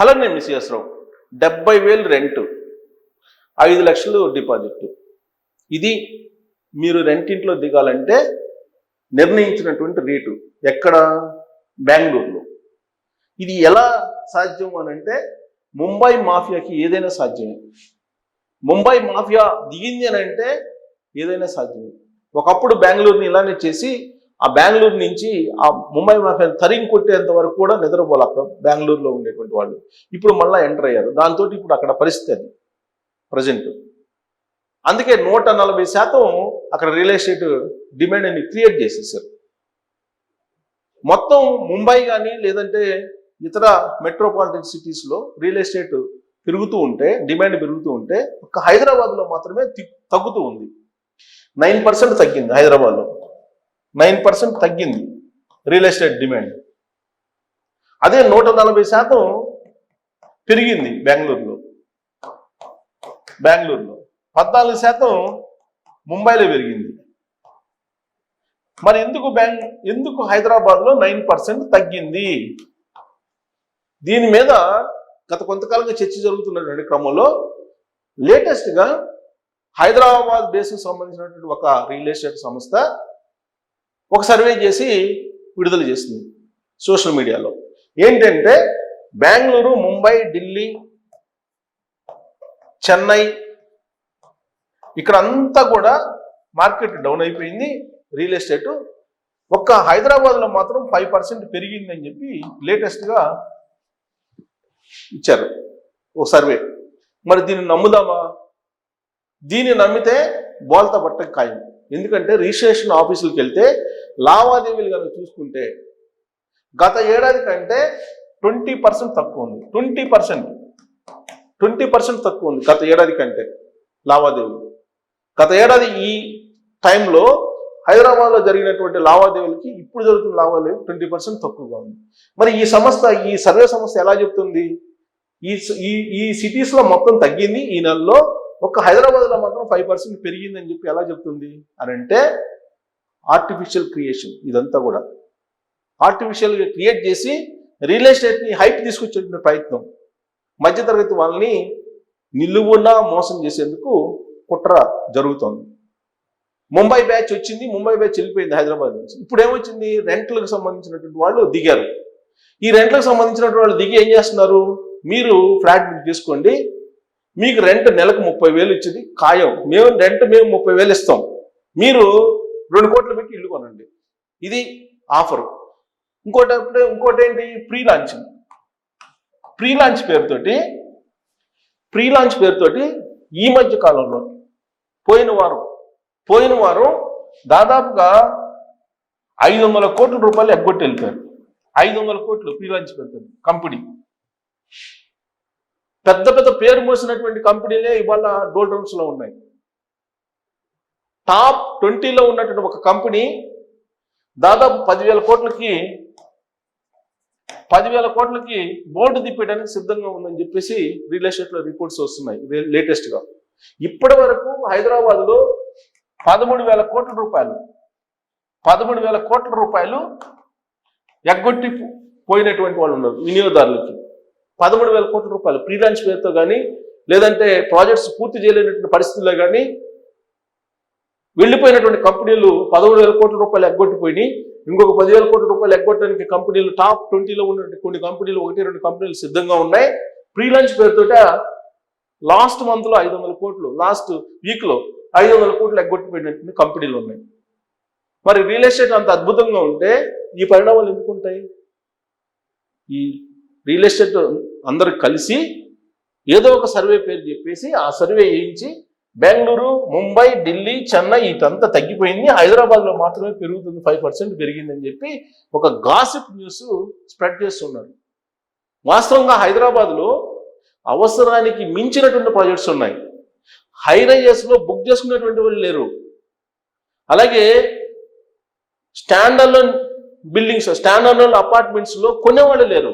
Hello నేను miss రావు. డెబ్బై వేలు రెంట్. ఐదు లక్షలు డిపాజిట్. ఇది మీరు రెంటింట్లో దిగాలంటే నిర్ణయించినటువంటి రేటు. ఎక్కడ? బెంగళూరులో. ఇది ఎలా సాధ్యం అని అంటే ముంబై మాఫియాకి ఏదైనా సాధ్యమే. ముంబై మాఫియా దిగింది అని అంటే ఏదైనా సాధ్యమే. ఒకప్పుడు బెంగళూరుని ఇలానే చేసి ఆ బెంగళూరు నుంచి ఆ ముంబై మాఫియాని తరిగి కొట్టేంత వరకు కూడా నిద్రపోలే అక్కడ బెంగళూరులో ఉండేటువంటి వాళ్ళు. ఇప్పుడు మళ్ళీ ఎంటర్ అయ్యారు. దాంతో ఇప్పుడు అక్కడ పరిస్థితి అది ప్రజెంట్ అందుకే నూట నలభై శాతం అక్కడ రియల్ ఎస్టేట్ డిమాండ్ అని క్రియేట్ చేసేసారు. మొత్తం ముంబై కానీ లేదంటే ఇతర మెట్రోపాలిటన్ సిటీస్లో రియల్ ఎస్టేట్ పెరుగుతూ ఉంటే డిమాండ్ పెరుగుతూ ఉంటే ఒక హైదరాబాద్లో మాత్రమే తగ్గుతూ ఉంది. నైన్ పర్సెంట్ తగ్గింది హైదరాబాద్లో. నైన్ పర్సెంట్ తగ్గింది రియల్ ఎస్టేట్ డిమాండ్. అదే నూట నలభై శాతం పెరిగింది బెంగళూరులో. బెంగళూరులో. పద్నాలుగు శాతం ముంబైలో పెరిగింది. మరి ఎందుకు బ్యాంక్ ఎందుకు హైదరాబాద్లో నైన్ పర్సెంట్ తగ్గింది? దీని మీద గత కొంతకాలంగా చర్చ జరుగుతున్నటువంటి క్రమంలో లేటెస్ట్గా హైదరాబాద్ బేస్కు సంబంధించినటువంటి ఒక రియల్ ఎస్టేట్ సంస్థ ఒక సర్వే చేసి విడుదల చేసింది సోషల్ మీడియాలో. ఏంటంటే బెంగళూరు ముంబై ఢిల్లీ చెన్నై ఇక్కడ అంతా కూడా మార్కెట్ డౌన్ అయిపోయింది. రియల్ ఎస్టేట్ ఒక్క హైదరాబాద్లో మాత్రం ఫైవ్ పర్సెంట్ పెరిగిందని చెప్పి లేటెస్ట్గా ఇచ్చారు ఓ సర్వే. మరి దీన్ని నమ్ముదామా? దీన్ని నమ్మితే బోల్తా పట్టక ఖాయం. ఎందుకంటే రిజిస్ట్రేషన్ ఆఫీసులకు వెళ్తే లావాదేవీలు కనుక చూసుకుంటే గత ఏడాది కంటే ట్వంటీ పర్సెంట్ తక్కువ ఉంది. Twenty percent. ట్వంటీ పర్సెంట్ తక్కువ ఉంది గత ఏడాది కంటే లావాదేవీలు. గత ఏడాది ఈ టైంలో హైదరాబాద్లో జరిగినటువంటి లావాదేవీలకి ఇప్పుడు జరుగుతున్న లావాదేవీలు ట్వంటీ పర్సెంట్ తక్కువగా ఉంది. మరి ఈ సంస్థ ఈ సర్వే సంస్థ ఎలా చెప్తుంది? ఈ ఈ ఈ సిటీస్లో మొత్తం తగ్గింది. ఈ నెలలో ఒక హైదరాబాద్లో మాత్రం ఫైవ్ పర్సెంట్ పెరిగిందని చెప్పి ఎలా చెప్తుంది? అని అంటే ఆర్టిఫిషియల్ క్రియేషన్ ఇదంతా కూడా. ఆర్టిఫిషియల్గా క్రియేట్ చేసి రియల్ ఎస్టేట్ని హైట్ తీసుకొచ్చే ప్రయత్నం. మధ్యతరగతి వాళ్ళని నిలువునా మోసం చేసేందుకు కుట్ర జరుగుతోంది. ముంబై బ్యాచ్ వచ్చింది ముంబై బ్యాచ్ వెళ్ళిపోయింది హైదరాబాద్ నుంచి. ఇప్పుడు ఏమొచ్చింది రెంట్లకు సంబంధించినటువంటి వాళ్ళు దిగారు. ఈ రెంట్లకు సంబంధించినటువంటి వాళ్ళు దిగి ఏం చేస్తున్నారు? మీరు ఫ్లాట్ బుక్ చేసుకోండి. మీకు రెంట్ నెలకు ముప్పై వేలు ఇచ్చింది. ఖాయం. మేము రెంట్ మేము ముప్పై వేలు ఇస్తాం. మీరు రెండు కోట్లు పెట్టి ఇల్లు కొనండి. ఇది ఆఫర్. ఇంకోటి ఇంకోటి ఏంటి? ప్రీ లాంచింగ్ ప్రీ లాంచ్ పేరుతోటి ప్రీ లాంచ్ పేరుతోటి ఈ మధ్య కాలంలో పోయిన వారం పోయిన వారం దాదాపుగా ఐదు వందల కోట్ల రూపాయలు ఎగ్గొట్టి వెళ్ళిపోయారు ఐదు వందల కోట్లు ప్రీ లాంచ్ పేరుతోటి కంపెనీ పెద్ద పెద్ద పేరు మోసినటువంటి కంపెనీలే ఇవాళ డోల్ డౌన్స్లో ఉన్నాయి. టాప్ ట్వంటీలో ఉన్నటువంటి ఒక కంపెనీ దాదాపు పదివేల కోట్లకి పదివేల కోట్లకి బోర్డు తిప్పేయడానికి సిద్ధంగా ఉందని చెప్పేసి రియల్ ఎస్టేట్లో రిపోర్ట్స్ వస్తున్నాయి లేటెస్ట్గా. ఇప్పటి వరకు హైదరాబాద్లో పదమూడు వేల కోట్ల రూపాయలు పదమూడు వేల కోట్ల రూపాయలు ఎగ్గొట్టి పోయినటువంటి వాళ్ళు ఉన్నారు వినియోగదారులకి. పదమూడు వేల కోట్ల రూపాయలు ప్రీలాంచ్ పేరుతో కానీ లేదంటే ప్రాజెక్ట్స్ పూర్తి చేయలేనటువంటి పరిస్థితుల్లో కానీ వెళ్ళిపోయినటువంటి కంపెనీలు పదమూడు వేల కోట్ల రూపాయలు ఎగ్గొట్టిపోయినాయి. ఇంకొక పదివేల కోట్ల రూపాయలు ఎగ్గొట్టడానికి కంపెనీలు టాప్ ట్వంటీలో ఉన్నటువంటి కొన్ని కంపెనీలు ఒకటి రెండు కంపెనీలు సిద్ధంగా ఉన్నాయి. ప్రీలాంచ్ పేరుతోట లాస్ట్ మంత్లో ఐదు వందల కోట్లు లాస్ట్ వీక్లో ఐదు వందల కోట్లు ఎగ్గొట్టిపోయినటువంటి కంపెనీలు ఉన్నాయి. మరి రియల్ ఎస్టేట్ అంత అద్భుతంగా ఉంటే ఈ పరిణామాలు ఎందుకు ఉంటాయి? ఈ రియల్ ఎస్టేట్ అందరు కలిసి ఏదో ఒక సర్వే పేరు చెప్పేసి ఆ సర్వే వేయించి బెంగళూరు ముంబై ఢిల్లీ చెన్నై ఇదంతా తగ్గిపోయింది. హైదరాబాద్లో మాత్రమే పెరుగుతుంది ఫైవ్ పర్సెంట్ పెరిగిందని చెప్పి ఒక గాసిప్ న్యూస్ స్ప్రెడ్ చేస్తున్నారు. వాస్తవంగా హైదరాబాద్లో అవసరానికి మించినటువంటి ప్రాజెక్ట్స్ ఉన్నాయి. హై బుక్ చేసుకునేటువంటి వాళ్ళు లేరు. అలాగే స్టాండర్లోన్ బిల్డింగ్స్ స్టాండర్లోన్ అపార్ట్మెంట్స్లో కొనేవాళ్ళు లేరు.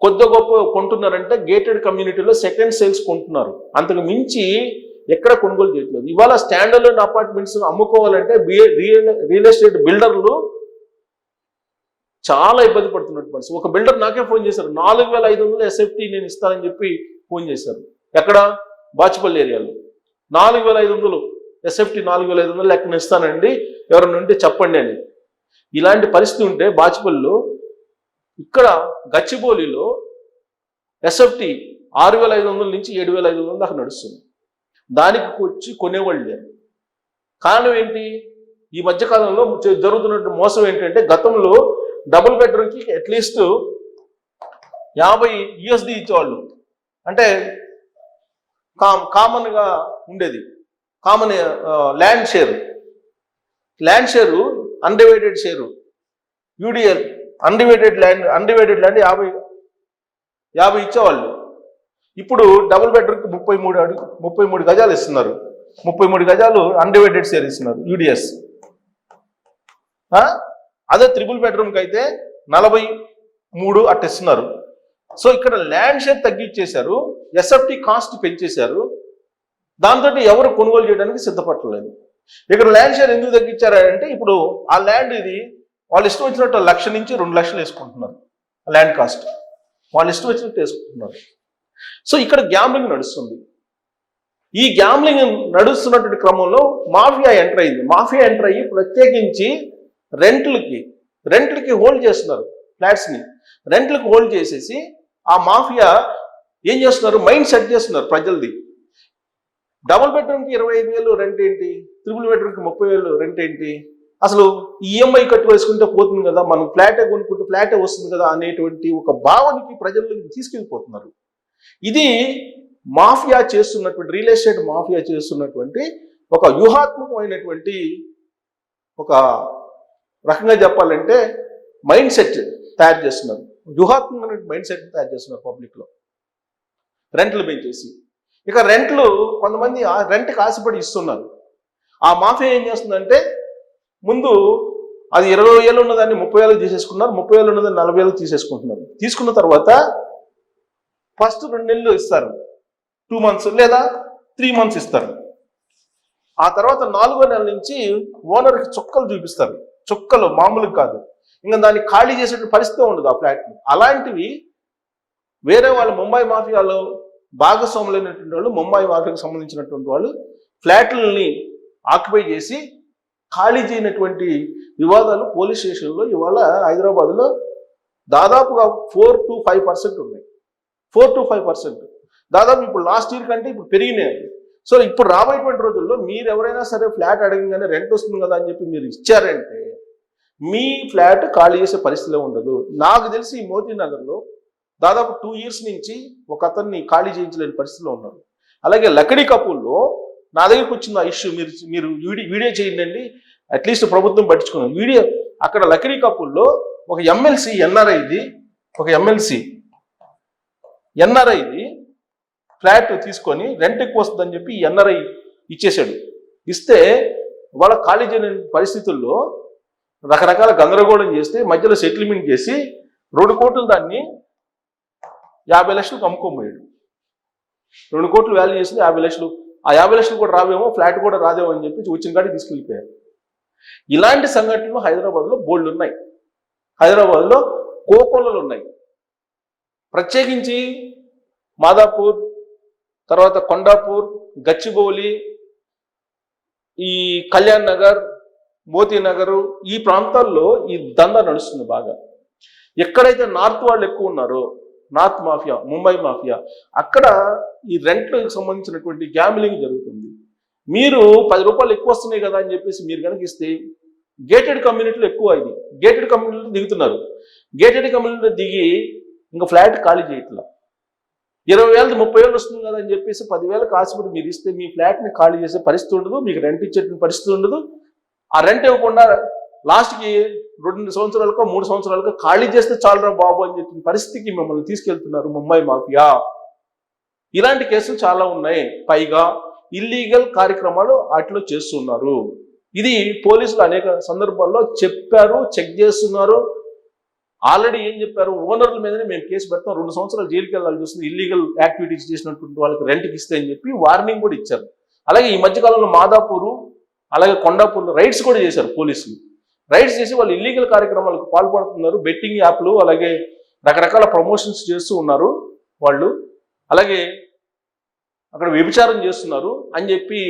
కొద్ది గొప్ప కొంటున్నారంటే గేటెడ్ కమ్యూనిటీలో సెకండ్ సేల్స్ కొంటున్నారు. అంతకు మించి ఎక్కడ కొనుగోలు చేయట్లేదు. ఇవాళ స్టాండర్డ్ అపార్ట్మెంట్స్ అమ్ముకోవాలంటే రియల్ రియల్ ఎస్టేట్ బిల్డర్లు చాలా ఇబ్బంది పడుతున్నట్టు పరిస్థితి. ఒక బిల్డర్ నాకే ఫోన్ చేశారు. నాలుగు వేల ఐదు వందలు ఎస్ఎఫ్టీ నేను ఇస్తానని చెప్పి ఫోన్ చేశారు. ఎక్కడ? బాచిపల్లి ఏరియాలో. నాలుగు వేల ఐదు వందలు ఎస్ఎఫ్టీ నాలుగు వేల ఐదు వందలు లెక్కన ఇస్తానండి. ఎవరైనా ఉంటే చెప్పండి అని. ఇలాంటి పరిస్థితి ఉంటే బాచిపల్లిలో ఇక్కడ గచ్చిబౌలిలో ఎస్ఎఫ్టీ ఆరు వేల ఐదు వందల నుంచి ఏడు వేల ఐదు వందల దాకా నడుస్తుంది. దానికి వచ్చి కొనేవాళ్ళు లేరు. కారణం ఏంటి? ఈ మధ్యకాలంలో జరుగుతున్న మోసం ఏంటంటే గతంలో డబుల్ బెడ్రూమ్కి అట్లీస్ట్ యాభై యుఎస్డి ఇచ్చేవాళ్ళు. అంటే కామ్ కామన్గా ఉండేది. Common land share. Land share undivided share. UDL undivided land undivided land యాభై యాభై ఇచ్చేవాళ్ళు. ఇప్పుడు డబుల్ బెడ్రూమ్కి ముప్పై మూడు అడుగు ముప్పై మూడు గజాలు ఇస్తున్నారు. ముప్పై మూడు గజాలు అన్డివైడెడ్ షేర్ ఇస్తున్నారు యూడిఎస్ అదే త్రిబుల్ బెడ్రూమ్కి అయితే నలభై మూడు అట్ట ఇస్తున్నారు. సో ఇక్కడ ల్యాండ్ షేర్ తగ్గించేశారు ఎస్ఎఫ్టీ కాస్ట్ పెంచేశారు. దాంతో ఎవరు కొనుగోలు చేయడానికి సిద్ధపడలేదు. ఇక్కడ ల్యాండ్ షేర్ ఎందుకు తగ్గించారంటే ఇప్పుడు ఆ ల్యాండ్ ఇది వాళ్ళు ఇష్టం వచ్చినట్టు లక్ష నుంచి రెండు లక్షలు వేసుకుంటున్నారు ల్యాండ్ కాస్ట్ వాళ్ళు ఇష్టం వచ్చినట్టు వేసుకుంటున్నారు. సో ఇక్కడ గ్యాంబ్లింగ్ నడుస్తుంది. ఈ గ్యాంబ్లింగ్ నడుస్తున్నటువంటి క్రమంలో మాఫియా ఎంటర్ అయింది. మాఫియా ఎంటర్ అయ్యి ప్రత్యేకించి రెంట్లకి రెంట్లకి హోల్డ్ చేస్తున్నారు ఫ్లాట్స్ని రెంట్లకు హోల్డ్ చేసేసి ఆ మాఫియా ఏం చేస్తున్నారు? మైండ్ సెట్ చేస్తున్నారు ప్రజలది. డబుల్ బెడ్రూమ్కి ఇరవై ఐదు వేలు రెంట్ ఏంటి? త్రిబుల్ బెడ్రూమ్కి ముప్పై వేలు రెంట్ ఏంటి? అసలు ఈఎంఐ కట్టు వేసుకుంటే పోతుంది కదా? మనం ఫ్లాటే కొనుక్కుంటే ఫ్లాటే వస్తుంది కదా? అనేటువంటి ఒక భావనకి ప్రజల్లోకి తీసుకెళ్ళిపోతున్నారు. ఇది మాఫియా చేస్తున్నటువంటి రియల్ ఎస్టేట్ మాఫియా చేస్తున్నటువంటి ఒక వ్యూహాత్మకమైనటువంటి ఒక రకంగా చెప్పాలంటే మైండ్ సెట్ తయారు చేస్తున్నారు. వ్యూహాత్మకమైన మైండ్ సెట్ తయారు చేస్తున్నారు పబ్లిక్లో. రెంట్లు పెంచేసి. ఇక రెంట్లు కొంతమంది ఆ రెంట్కి ఆశపడి ఇస్తున్నారు. ఆ మాఫియా ఏం చేస్తుందంటే ముందు అది ఇరవై వేలు ఉన్నదాన్ని ముప్పై వేలకు తీసేసుకున్నారు. ముప్పై వేలు ఉన్నదాన్ని నలభై వేలకు తీసేసుకుంటున్నారు. తీసుకున్న తర్వాత ఫస్ట్ రెండు నెలలు ఇస్తారు. టూ మంత్స్ లేదా త్రీ మంత్స్ ఇస్తారు. ఆ తర్వాత నాలుగో నెల నుంచి ఓనర్కి చుక్కలు చూపిస్తారు. చుక్కలు మామూలుగా కాదు. ఇంకా దాన్ని ఖాళీ చేసే పరిస్థితి ఉండదు ఆ ఫ్లాట్ని అలాంటివి వేరే వాళ్ళు ముంబై మాఫియాలో భాగస్వాములైనటువంటి వాళ్ళు ముంబై మాఫియాకు సంబంధించినటువంటి వాళ్ళు ఫ్లాట్లని ఆక్యుపై చేసి ఖాళీ చేయనటువంటి వివాదాలు పోలీస్ స్టేషన్లో ఇవాళ హైదరాబాద్లో దాదాపుగా ఫోర్ టు ఫైవ్ పర్సెంట్ ఉన్నాయి. Four to five percent. దాదాపు ఇప్పుడు లాస్ట్ ఇయర్ కంటే ఇప్పుడు పెరిగినాయి సో ఇప్పుడు రాబోయేటువంటి రోజుల్లో మీరు ఎవరైనా సరే ఫ్లాట్ అడగంగానే రెంట్ వస్తుంది కదా అని చెప్పి మీరు ఇచ్చారంటే మీ ఫ్లాట్ ఖాళీ చేసే పరిస్థితిలో ఉండదు. నాకు తెలిసి ఈ మోతీ నగర్లో దాదాపు టూ ఇయర్స్ నుంచి ఒక అతన్ని ఖాళీ చేయించలేని పరిస్థితిలో ఉన్నారు. అలాగే లకడీ కపూర్లో నా దగ్గరికి వచ్చిన ఇష్యూ మీరు మీరు వీడియో వీడియో చేయండి అట్లీస్ట్ ప్రభుత్వం పట్టించుకున్నాం. వీడియో అక్కడ లకడీ కపూర్లో ఒక ఎమ్మెల్సీ ఎన్ఆర్ఐది ఒక ఎమ్మెల్సీ ఎన్ఆర్ఐది ఫ్లాట్ తీసుకొని రెంట్కి వస్తుందని చెప్పి ఎన్ఆర్ఐ ఇచ్చేసాడు ఇస్తే వాళ్ళ ఖాళీ చేయని పరిస్థితుల్లో రకరకాల గందరగోళం చేస్తే మధ్యలో సెటిల్మెంట్ చేసి రెండు కోట్లు దాన్ని యాభై లక్షలకు అమ్ముకోబోయాడు. రెండు కోట్లు వాల్యూ చేసింది యాభై లక్షలు. ఆ యాభై లక్షలు కూడా రావేమో ఫ్లాట్ కూడా రాదేమో అని చెప్పి వచ్చిన కాడికి తీసుకెళ్ళిపోయారు. ఇలాంటి సంఘటనలు హైదరాబాద్లో బోల్డ్ ఉన్నాయి. హైదరాబాద్లో కోకొల్లలు ఉన్నాయి. ప్రత్యేకించి మాదాపూర్ తర్వాత కొండాపూర్ గచ్చిబౌలి ఈ కళ్యాణ్ నగర్ మోతీ నగర్ ఈ ప్రాంతాల్లో ఈ దందా నడుస్తుంది బాగా. ఎక్కడైతే నార్త్ వాళ్ళు ఎక్కువ ఉన్నారో నార్త్ మాఫియా ముంబై మాఫియా అక్కడ ఈ రెంట్లకు సంబంధించినటువంటి గ్యాంబ్లింగ్ జరుగుతుంది. మీరు పది రూపాయలు ఎక్కువ వస్తున్నాయి కదా అని చెప్పేసి మీరు కనుక ఇస్తే గేటెడ్ కమ్యూనిటీలు ఎక్కువ ఇది. గేటెడ్ కమ్యూనిటీలో దిగుతున్నారు. గేటెడ్ కమ్యూనిటీలో దిగి ఇంకా ఫ్లాట్ ఖాళీ చేయట్లా. ఇరవై వేలది ముప్పై వేలు వస్తుంది కదా అని చెప్పేసి పదివేలకు ఆశపడి మీరు ఇస్తే మీ ఫ్లాట్ని ఖాళీ చేసే పరిస్థితి ఉండదు మీకు రెంట్ ఇచ్చేటువంటి పరిస్థితి ఉండదు. ఆ రెంట్ ఇవ్వకుండా లాస్ట్కి రెండు సంవత్సరాలకో మూడు సంవత్సరాలకో ఖాళీ చేస్తే చాలరా బాబు అని చెప్పిన పరిస్థితికి మిమ్మల్ని తీసుకెళ్తున్నారు ముంబై మాఫియా. ఇలాంటి కేసులు చాలా ఉన్నాయి. పైగా ఇల్లీగల్ కార్యక్రమాలు వాటిలో చేస్తున్నారు. ఇది పోలీసులు అనేక సందర్భాల్లో చెప్పారు చెక్ చేస్తున్నారు. ఆల్రెడీ ఏం చెప్పారు? ఓనర్ల మీదనే మేము కేసు పెడతాం. రెండు సంవత్సరాలు జైలుకి వెళ్ళాలి చూస్తుంది ఇల్లీగల్ యాక్టివిటీస్ చేసినటువంటి వాళ్ళకి రెంట్కి ఇస్తే అని చెప్పి వార్నింగ్ కూడా ఇచ్చారు. అలాగే ఈ మధ్యకాలంలో మాదాపూరు అలాగే కొండాపూర్లో రైడ్స్ కూడా చేశారు పోలీసులు. రైడ్స్ చేసి వాళ్ళు ఇల్లీగల్ కార్యక్రమాలకు పాల్పడుతున్నారు. బెట్టింగ్ యాప్లు అలాగే రకరకాల ప్రమోషన్స్ చేస్తూ ఉన్నారు వాళ్ళు. అలాగే అక్కడ వ్యభిచారం చేస్తున్నారు అని చెప్పి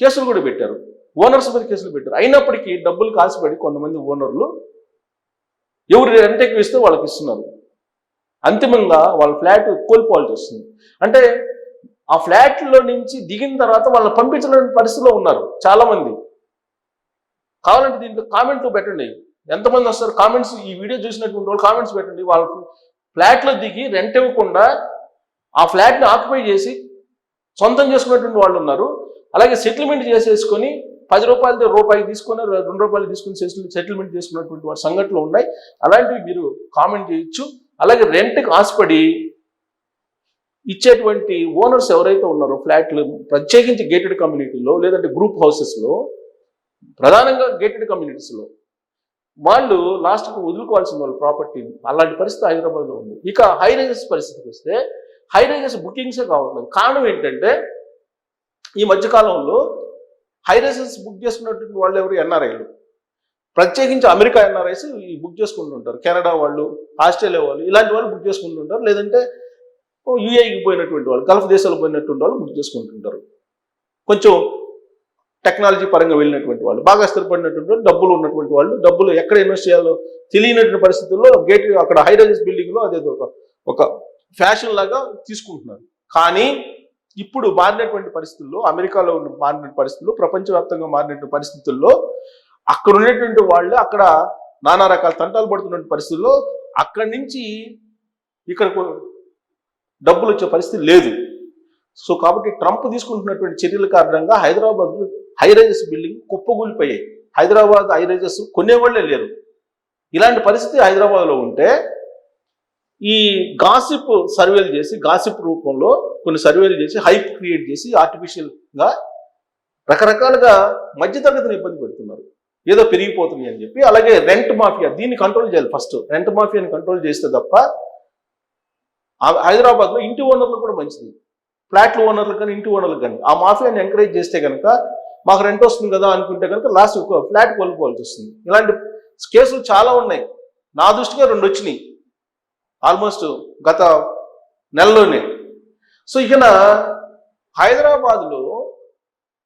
కేసులు కూడా పెట్టారు. ఓనర్స్ మీద కేసులు పెట్టారు. అయినప్పటికీ డబ్బులు కాసిపడి కొంతమంది ఓనర్లు ఎవరు రెంట్ ఎక్కువ ఇస్తే వాళ్ళకి ఇస్తున్నారు. అంతిమంగా వాళ్ళ ఫ్లాట్ కోల్పోవాల్సి వస్తుంది. అంటే ఆ ఫ్లాట్లో నుంచి దిగిన తర్వాత వాళ్ళని పంపించలేని పరిస్థితిలో ఉన్నారు చాలామంది. కావాలంటే దీంట్లో కామెంట్లు పెట్టండి. ఎంతమంది వస్తారు? కామెంట్స్ ఈ వీడియో చూసినటువంటి వాళ్ళు కామెంట్స్ పెట్టండి. వాళ్ళ ఫ్లాట్లో దిగి రెంట్ ఇవ్వకుండా ఆ ఫ్లాట్ని ఆక్యుపై చేసి సొంతం చేసుకున్నటువంటి వాళ్ళు ఉన్నారు. అలాగే సెటిల్మెంట్ చేసేసుకొని పది రూపాయలతో రూపాయి తీసుకొని రెండు రూపాయలు తీసుకుని సెటిల్మెంట్ చేసుకున్నటువంటి వారి సంఘటనలు ఉన్నాయి. అలాంటివి మీరు కామెంట్ చేయొచ్చు. అలాగే రెంట్కి ఆశపడి ఇచ్చేటువంటి ఓనర్స్ ఎవరైతే ఉన్నారో ఫ్లాట్లు ప్రత్యేకించి గేటెడ్ కమ్యూనిటీలో లేదంటే గ్రూప్ హౌసెస్లో ప్రధానంగా గేటెడ్ కమ్యూనిటీస్లో వాళ్ళు లాస్ట్కి వదులుకోవాల్సిన వాళ్ళు ప్రాపర్టీ అలాంటి పరిస్థితి హైదరాబాద్లో ఉంది. ఇక హై రైజెస్ పరిస్థితికి వస్తే హై రైజెస్ బుకింగ్సే కావట్లేదు. కారణం ఏంటంటే ఈ మధ్యకాలంలో హై బుక్ చేసుకున్నటువంటి వాళ్ళు ఎవరు? ఎన్ఆర్ఐలు ప్రత్యేకించి అమెరికా ఎన్ఆర్ఐస్ ఈ బుక్ చేసుకుంటుంటారు. కెనడా వాళ్ళు ఆస్ట్రేలియా వాళ్ళు ఇలాంటి వాళ్ళు బుక్ చేసుకుంటుంటారు. లేదంటే యూఏకి పోయినటువంటి వాళ్ళు గల్ఫ్ దేశాలు పోయినటువంటి వాళ్ళు బుక్ చేసుకుంటుంటారు. కొంచెం టెక్నాలజీ పరంగా వెళ్ళినటువంటి వాళ్ళు బాగా స్థిరపడినటువంటి వాళ్ళు డబ్బులు ఉన్నటువంటి వాళ్ళు డబ్బులు ఎక్కడ ఇన్వెస్ట్ చేయాలో తెలియనటువంటి పరిస్థితుల్లో గేట్ అక్కడ హై రైజెస్ బిల్డింగ్లో అదే ఒక ఒక ఫ్యాషన్ లాగా తీసుకుంటున్నారు. కానీ ఇప్పుడు మారినటువంటి పరిస్థితుల్లో అమెరికాలో ఉన్న మారిన పరిస్థితుల్లో ప్రపంచవ్యాప్తంగా మారినటువంటి పరిస్థితుల్లో అక్కడ ఉండేటువంటి వాళ్ళు అక్కడ నానా రకాల తంటాలు పడుతున్న పరిస్థితుల్లో అక్కడి నుంచి ఇక్కడ డబ్బులు వచ్చే పరిస్థితి లేదు. సో కాబట్టి ట్రంప్ తీసుకుంటున్నటువంటి చర్యల కారణంగా హైదరాబాద్ హైరైజెస్ బిల్డింగ్ కుప్పగూలిపోయాయి హైదరాబాద్ హైరైజెస్ కొనేవాళ్ళే లేరు. ఇలాంటి పరిస్థితి హైదరాబాద్లో ఉంటే ఈ గాసిప్ సర్వేలు చేసి గాసిప్ రూపంలో కొన్ని సర్వేలు చేసి హైప్ క్రియేట్ చేసి ఆర్టిఫిషియల్గా రకరకాలుగా మధ్యతరగతిని ఇబ్బంది పెడుతున్నారు. ఏదో పెరిగిపోతుంది అని చెప్పి అలాగే రెంట్ మాఫియా దీన్ని కంట్రోల్ చేయాలి ఫస్ట్ రెంట్ మాఫియాని కంట్రోల్ చేస్తే తప్ప హైదరాబాద్లో ఇంటి ఓనర్లు కూడా మంచిది. ఫ్లాట్లు ఓనర్లు కానీ ఇంటి ఓనర్లు కానీ. ఆ మాఫియాని ఎంకరేజ్ చేస్తే కనుక మాకు రెంట్ వస్తుంది కదా అనుకుంటే కనుక లాస్ట్ ఫ్లాట్ కోల్పోవాల్సి వస్తుంది. ఇలాంటి కేసులు చాలా ఉన్నాయి. నా దృష్టిగా రెండు వచ్చినాయి. ఆల్మోస్ట్ గత నెలలోనే. సో ఇకన హైదరాబాద్లో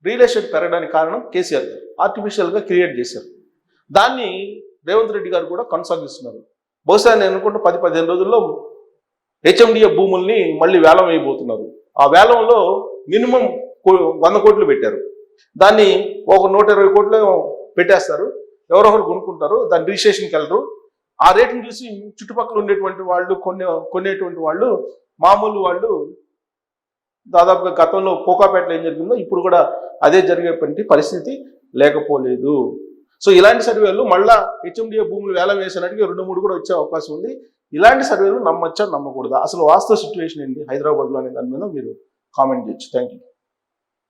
రియల్ ఎస్టేట్ పెరగడానికి కారణం కేసీఆర్ గారు. ఆర్టిఫిషియల్గా క్రియేట్ చేశారు. దాన్ని రేవంత్ రెడ్డి గారు కూడా కొనసాగిస్తున్నారు. బహుశా నేను అనుకుంటే పది పదిహేను రోజుల్లో హెచ్ఎండిఏ భూముల్ని మళ్ళీ వేలం వేయబోతున్నారు. ఆ వేలంలో మినిమం వంద కోట్లు పెట్టారు. దాన్ని ఒక నూట ఇరవై కోట్లు పెట్టేస్తారు. ఎవరొకరు కొనుక్కుంటారు. దాని రిజిస్ట్రేషన్కి వెళ్ళరు. ఆ రేటుని చూసి చుట్టుపక్కల ఉండేటువంటి వాళ్ళు కొనే కొనేటువంటి వాళ్ళు మామూలు వాళ్ళు దాదాపుగా గతంలో కోకాపేటలో ఏం జరిగిందో ఇప్పుడు కూడా అదే జరిగేటువంటి పరిస్థితి లేకపోలేదు. సో ఇలాంటి సర్వేలు మళ్ళా హెచ్ఎండిఏ భూములు వేలం వేసినట్టుగా రెండు మూడు కూడా వచ్చే అవకాశం ఉంది. ఇలాంటి సర్వేలు నమ్మచ్చా నమ్మకూడదా? అసలు వాస్తవ సిచ్యువేషన్ ఏంటి హైదరాబాద్లో అనే దాని మీద మీరు కామెంట్ చేయొచ్చు. Thank you